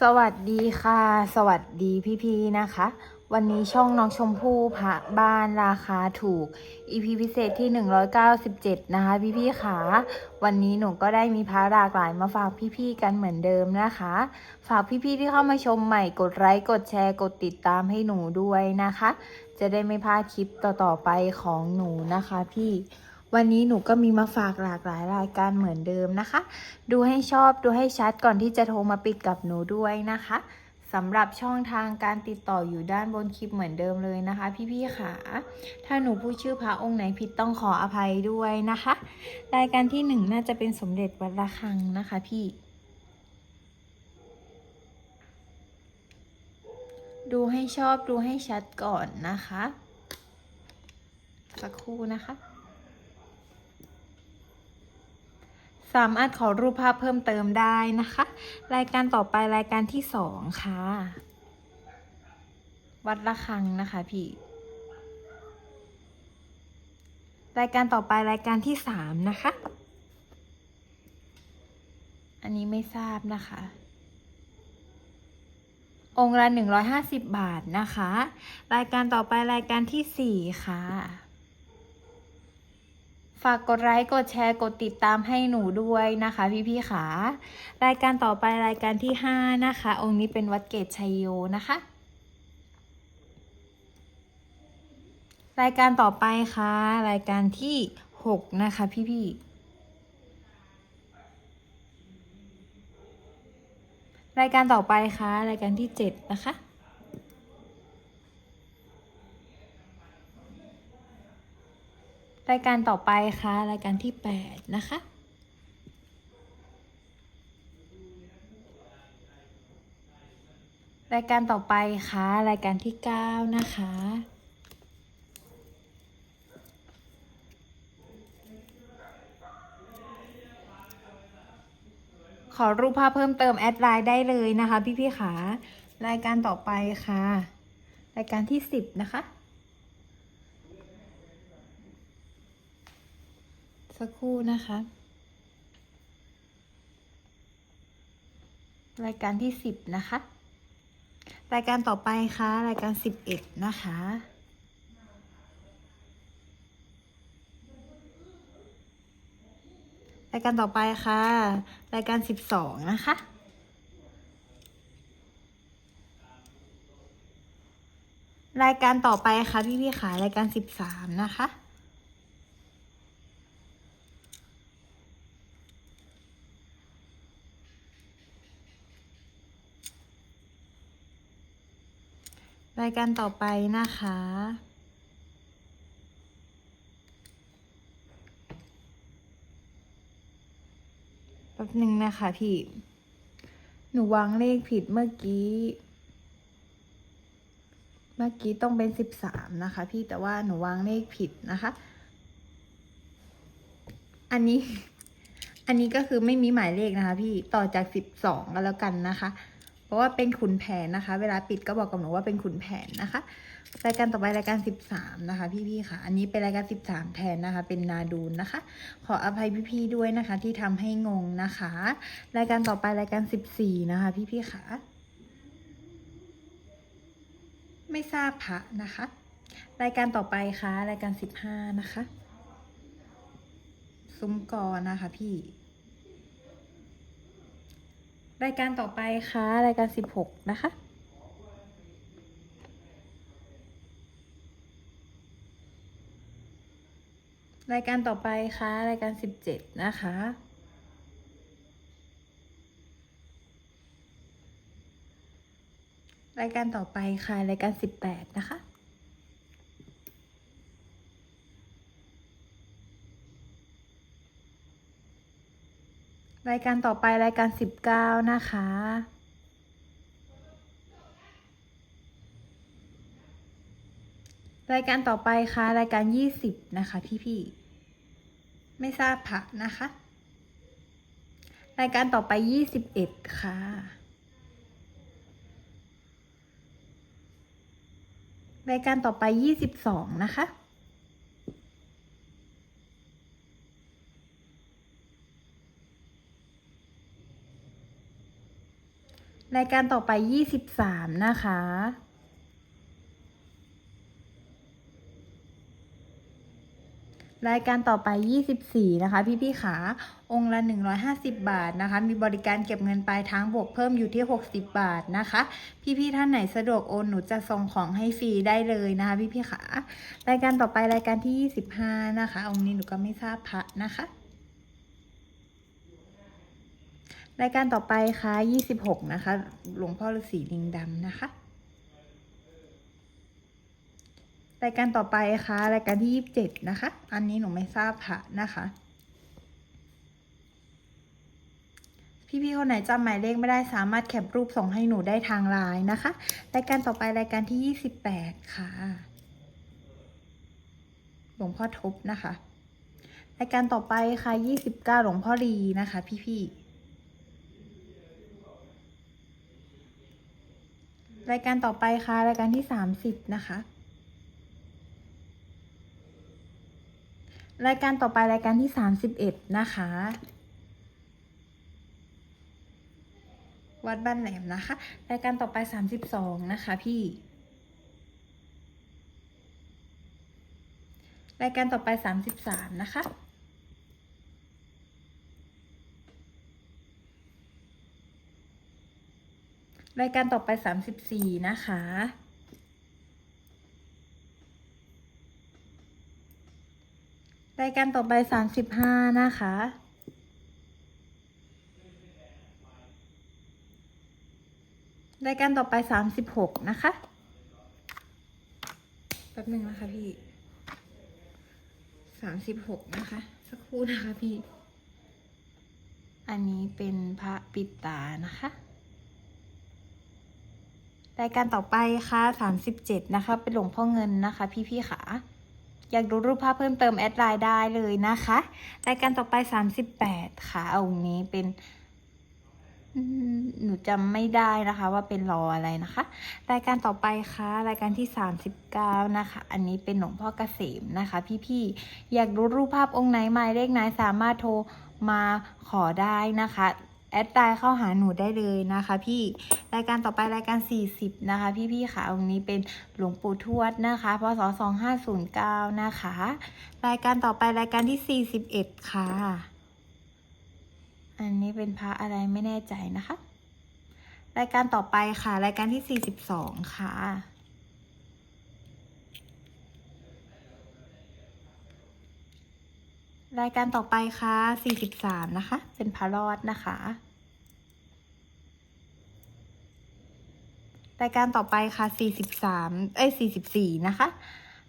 สวัสดีค่ะ สวัสดีพี่ๆนะคะ วันนี้ช่องน้องชมพู่พระบ้านราคาถูก EP พิเศษที่ 197 นะคะ พี่ๆค่ะ วันนี้หนูก็ได้มีพระหลากหลายมาฝากพี่ๆกันเหมือนเดิมนะคะ ฝากพี่ๆที่เข้ามาชมใหม่กดไลค์กดแชร์กดติดตามให้หนูด้วยนะคะ จะได้ไม่พลาดคลิปต่อๆไปของหนูนะคะพี่ วันนี้หนูก็มีมาฝากหลากหลายรายการเหมือนเดิมนะคะ ดูให้ชอบดูให้ชัดก่อนที่จะโทรมาปิดกับหนูด้วยนะคะสำหรับช่องทางการติดต่ออยู่ด้านบนคลิปเหมือนเดิมเลยนะคะ พี่ๆค่ะ ถ้าหนูพูดชื่อพระองค์ไหนผิดต้องขออภัยด้วยนะคะ รายการที่หนึ่งน่าจะเป็นสมเด็จวัดระฆังนะคะพี่ดูให้ชอบดูให้ชัดก่อนนะคะ สักครู่นะคะ สามารถขอรูปภาพเพิ่มเติมได้นะคะ รายการต่อไปรายการที่สองค่ะ วัดระฆังนะคะพี่รายการต่อไปรายการที่สามนะคะ อันนี้ไม่ทราบนะคะ องค์ละหนึ่งร้อยห้าสิบบาทนะคะ รายการต่อไปรายการที่สี่ค่ะ ฝากกดไลค์กดแชร์กดติดตามให้หนูด้วยนะคะ พี่ๆค่ะรายการต่อไปรายการที่ห้านะคะ องค์นี้เป็นวัดเกตชัยโยนะคะ รายการต่อไปค่ะ รายการที่หกนะคะพี่ๆรายการต่อไปค่ะ รายการที่เจ็ดนะคะ รายการต่อไปค่ะ รายการที่แปดนะคะ รายการต่อไปค่ะ รายการที่เก้านะคะ ขอรูปภาพเพิ่มเติมแอดไลน์ได้เลยนะคะ พี่ๆค่ะรายการต่อไปค่ะ รายการที่สิบนะคะ สักครู่นะคะ รายการที่สิบนะคะ รายการต่อไปค่ะ รายการสิบเอ็ดนะคะรายการต่อไปค่ะ รายการสิบสองนะคะ รายการต่อไปค่ะพี่พี่ๆค่ะรายการสิบสามนะคะ รายการต่อไปนะคะ แป๊บหนึ่งนะคะพี่ หนูวางเลขผิดเมื่อกี้ เมื่อกี้ต้องเป็นสิบสามนะคะ พี่แต่ว่าหนูวางเลขผิดนะคะ อันนี้ อันนี้ก็คือไม่มีหมายเลขนะคะ พี่ต่อจากสิบสองก็แล้วกันนะคะ เพราะว่าเป็นขุนแผนนะคะ เวลาปิดก็บอกกับหนูว่าเป็นขุนแผนนะคะ รายการต่อไปรายการสิบสามนะคะ พี่ๆค่ะ อันนี้เป็นรายการสิบสามแทนนะคะ เป็นนาดูนนะคะ ขออภัยพี่ๆด้วยนะคะ ที่ทำให้งงนะคะ รายการต่อไปรายการสิบสี่นะคะ พี่ๆค่ะ ไม่ทราบพระนะคะ รายการต่อไปค่ะ รายการสิบห้านะคะ ซุ้มกอนะคะพี่ รายการต่อไปค่ะ รายการสิบหกนะคะรายการต่อไปค่ะ รายการสิบเจ็ดนะคะรายการต่อไปค่ะรายการสิบแปดนะคะ รายการต่อไปรายการสิบเก้านะคะ รายการต่อไปค่ะ รายการยี่สิบนะคะ พี่ๆ ไม่ทราบผักนะคะ รายการต่อไปยี่สิบเอ็ดค่ะ รายการต่อไปยี่สิบสองนะคะ รายการต่อไปยี่สิบสามนะคะ รายการต่อไป 24 นะคะ พี่ๆขา องค์ละ 150 บาทนะคะ มีบริการเก็บเงินปลายทางบวกเพิ่มอยู่ที่ 60 บาทนะคะ พี่ๆท่านไหนสะดวกโอนหนูจะส่งของให้ฟรีได้เลยนะคะพี่ๆขารายการต่อไปรายการที่ 25 นะคะ องค์นี้หนูก็ไม่ทราบพระนะคะ รายการต่อไปค่ะ26 นะคะ หลวงพ่อฤาษีลิงดำนะคะ รายการต่อไปค่ะ รายการที่ 27 นะคะ อันนี้หนูไม่ทราบพระนะคะ พี่ๆคนไหนจำหมายเลขไม่ได้สามารถแคปรูปส่งให้หนูได้ทางไลน์นะคะ รายการต่อไปรายการที่ 28 ค่ะ หลวงพ่อทบนะคะ รายการต่อไปค่ะ 29 หลวงพ่อลีนะคะ พี่ๆ รายการต่อไปค่ะ รายการที่30นะคะ รายการต่อไปรายการที่31นะคะ วัดบ้านแหลมนะคะ รายการต่อไป32นะคะพี่ รายการต่อไป33นะคะ รายการต่อไป 34 นะคะ รายการต่อไป 35 นะคะ รายการต่อไป 36 นะคะ แป๊บหนึ่งนะคะพี่ 36 นะคะ สักครู่นะคะพี่ อันนี้เป็นพระปิดตานะคะ รายการต่อไปค่ะ 37 นะคะ เป็นหลวงพ่อเงินนะคะ พี่ๆค่ะ อยากดูรูปภาพเพิ่มเติมแอดไลน์ได้เลยนะคะ รายการต่อไป 38 ค่ะองนี้เป็นหนูจำไม่ได้นะคะ ว่าเป็นรออะไรนะคะ รายการต่อไปค่ะ รายการที่ 39 นะคะ อันนี้เป็นหลวงพ่อเกษมนะคะ พี่ๆอยากดูรูปภาพองค์ไหนหมายเลขไหนสามารถโทรมาขอได้นะคะ แอดไลน์เข้าหาหนูได้เลยนะคะพี่รายการต่อไปรายการ 40 นะคะ พี่ๆค่ะองค์นี้เป็นหลวงปู่ทวดนะคะพศ2509 นะคะ รายการต่อไปรายการที่ 41 ค่ะ อันนี้เป็นพระอะไรไม่แน่ใจนะคะ รายการต่อไปค่ะ รายการที่ 42 ค่ะ รายการต่อไปค่ะ 43 นะคะ เป็นพระรอดนะคะ รายการต่อไปค่ะ 43 เอ้ย 44 นะคะ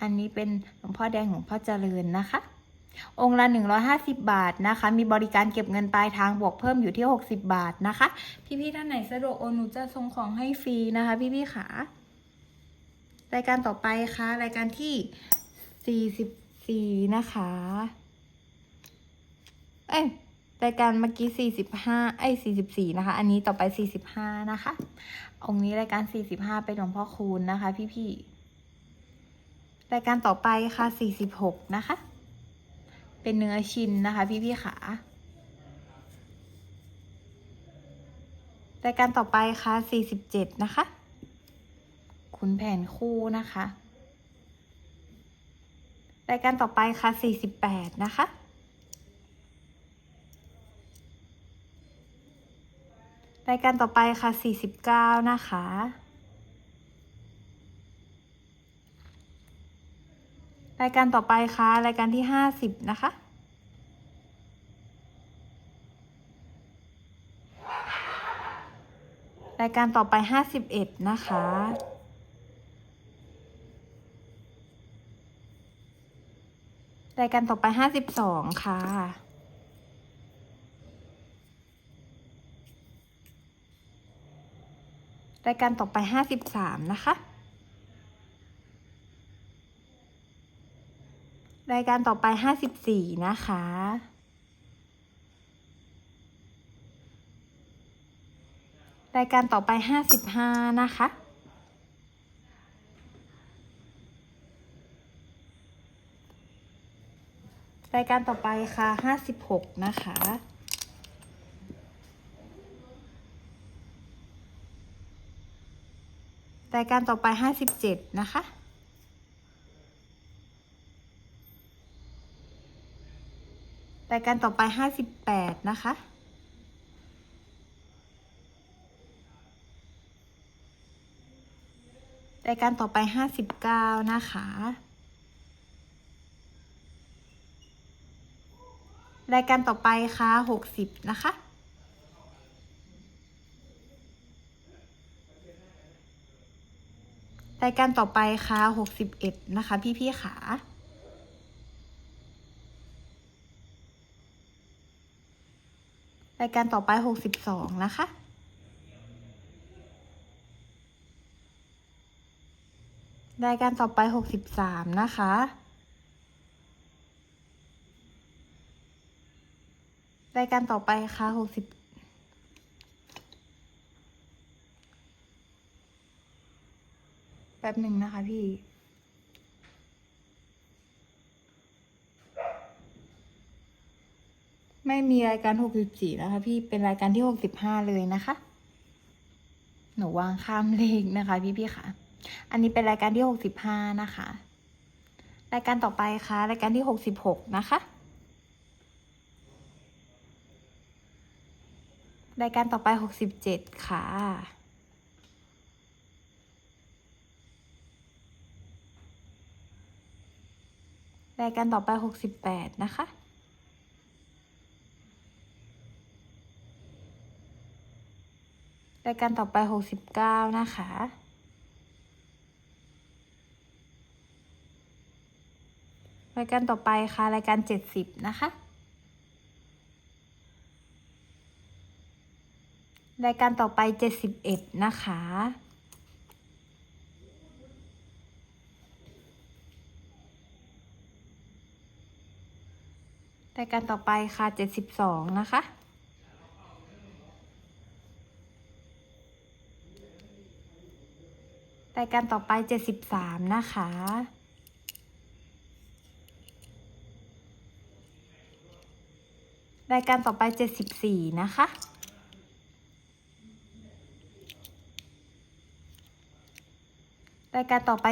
อันนี้เป็นหลวงพ่อแดงหลวงพ่อเจริญนะคะ องค์ละ 150 บาทนะคะ มีบริการเก็บเงินปลายทางบวกเพิ่มอยู่ที่ 60 บาทนะคะ พี่ๆ ท่านไหนสะดวกโอนหนูจะส่งของให้ฟรีนะคะ พี่ๆ ค่ะ รายการต่อไปค่ะ รายการที่ 44 นะคะ เอ้ยรายการเมื่อกี้45เอ้ย44นะคะ อันนี้ต่อไป45นะคะ องค์นี้รายการ45เป็นหลวงพ่อคูณนะคะ พี่ๆรายการต่อไปค่ะ46นะคะ เป็นเนื้อชิ้นนะคะ พี่ๆค่ะรายการต่อไปค่ะ47นะคะ ขุนแผนคู่นะคะ รายการต่อไปค่ะ48นะคะ รายการต่อไปค่ะ 49 นะคะ รายการต่อไปค่ะ รายการที่ 50 นะคะ รายการต่อไป 51 นะคะ รายการต่อไป 52 ค่ะ รายการต่อไป 53 นะคะ รายการต่อไป 54 นะคะ รายการต่อไป 55 นะคะ รายการต่อไปค่ะ 56 นะคะ รายการต่อไปห้าสิบเจ็ดนะคะรายการต่อไปห้าสิบแปดนะคะรายการต่อไปห้าสิบเก้านะคะ รายการต่อไปค่ะหกสิบนะคะ รายการต่อไปค่ะหกสิบเอ็ดนะคะ พี่ๆขารายการต่อไปหกสิบสองนะคะ รายการต่อไปหกสิบสามนะคะ รายการต่อไปค่ะหกสิบ ป๊บหนึ่งนะคะพี่ไม่มีรายการหกสิบสี่นะคะ พี่ เป็นรายการที่หกสิบห้าเลยนะคะ หนูวางข้ามเลขนะคะ พี่พี่ๆค่ะ อันนี้เป็นรายการที่หกสิบห้านะคะ รายการต่อไปค่ะ รายการที่หกสิบหกนะคะ รายการต่อไปหกสิบเจ็ดค่ะ รายการต่อไปหกสิบแปดนะคะ รายการต่อไปหกสิบเก้านะคะ รายการต่อไปค่ะ รายการเจ็ดสิบนะคะ รายการต่อไปเจ็ดสิบเอ็ดนะคะ รายการต่อไปค่ะเจ็ดสิบสองนะคะ รายการต่อไปเจ็ดสิบสามนะคะ รายการต่อไปเจ็ดสิบสี่นะคะ รายการต่อไป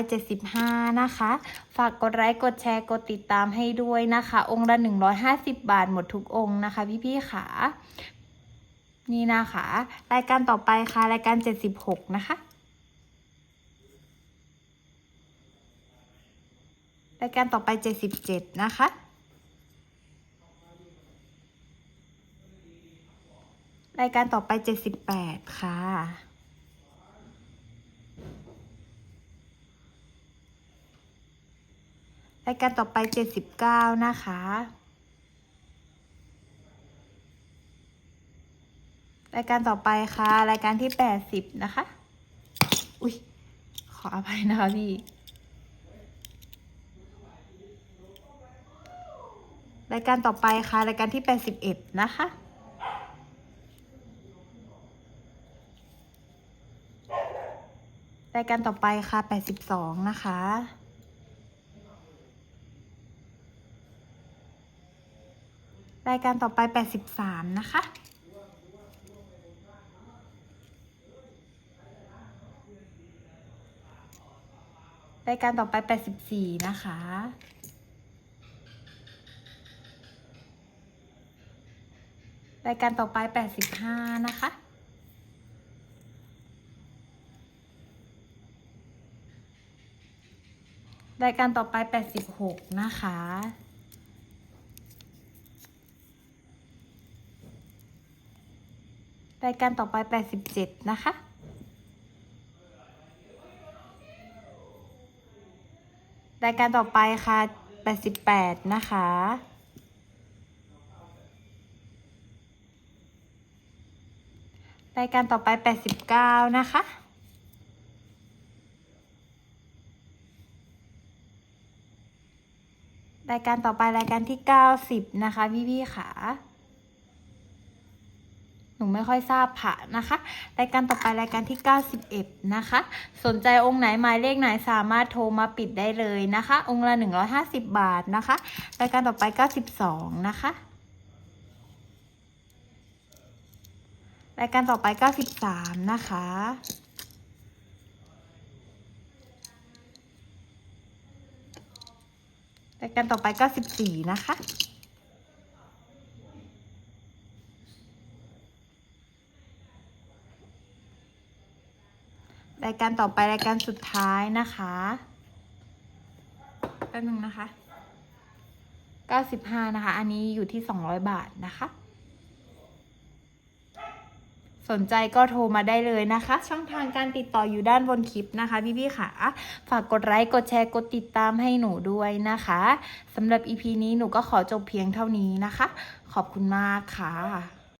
75 นะคะ ฝากกดไลค์ กดแชร์ กดติดตามให้ด้วยนะคะ องค์ละ 150 บาทหมดทุกองค์นะคะ พี่ๆค่ะ นี่นะคะ รายการต่อไปค่ะ รายการ 76 นะคะ รายการต่อไป 77 นะคะ รายการต่อไป 78 ค่ะ รายการต่อไปเจ็ดสิบเก้านะคะ รายการต่อไปค่ะ รายการที่แปดสิบนะคะ อุ้ยขออภัยนะคะพี่ รายการต่อไปค่ะ รายการที่แปดสิบเอ็ดนะคะรายการต่อไปค่ะแปดสิบสองนะคะ รายการต่อไป 83 นะคะ รายการต่อไป 84 นะคะ รายการต่อไป 85 นะคะรายการต่อไป 86 นะคะ รายการต่อไป 87 นะคะรายการต่อไปค่ะ 88 นะคะ รายการต่อไป 89 นะคะ รายการต่อไปรายการที่ 90 นะคะพี่ๆค่ะ หนูไม่ค่อยทราบผะนะคะรายการต่อไปรายการที่ 91 นะคะ สนใจองค์ไหนหมายเลขไหนสามารถโทรมาปิดได้เลยนะคะ องค์ละ 150 บาทนะคะรายการต่อไป 92 นะคะรายการต่อไป 93 นะคะรายการต่อไป 94 นะคะ รายการต่อไปรายการสุดท้ายนะคะแป๊บนึงนะคะ 95 นะคะ อันนี้อยู่ที่ 200 บาทนะคะ สนใจก็โทรมาได้เลยนะคะ ช่องทางการติดต่ออยู่ด้านบนคลิปนะคะ พี่ๆค่ะ ฝากกดไลค์ กดแชร์ กดติดตามให้หนูด้วยนะคะสำหรับ EP นี้หนูก็ขอจบเพียงเท่านี้นะคะ ขอบคุณมากค่ะ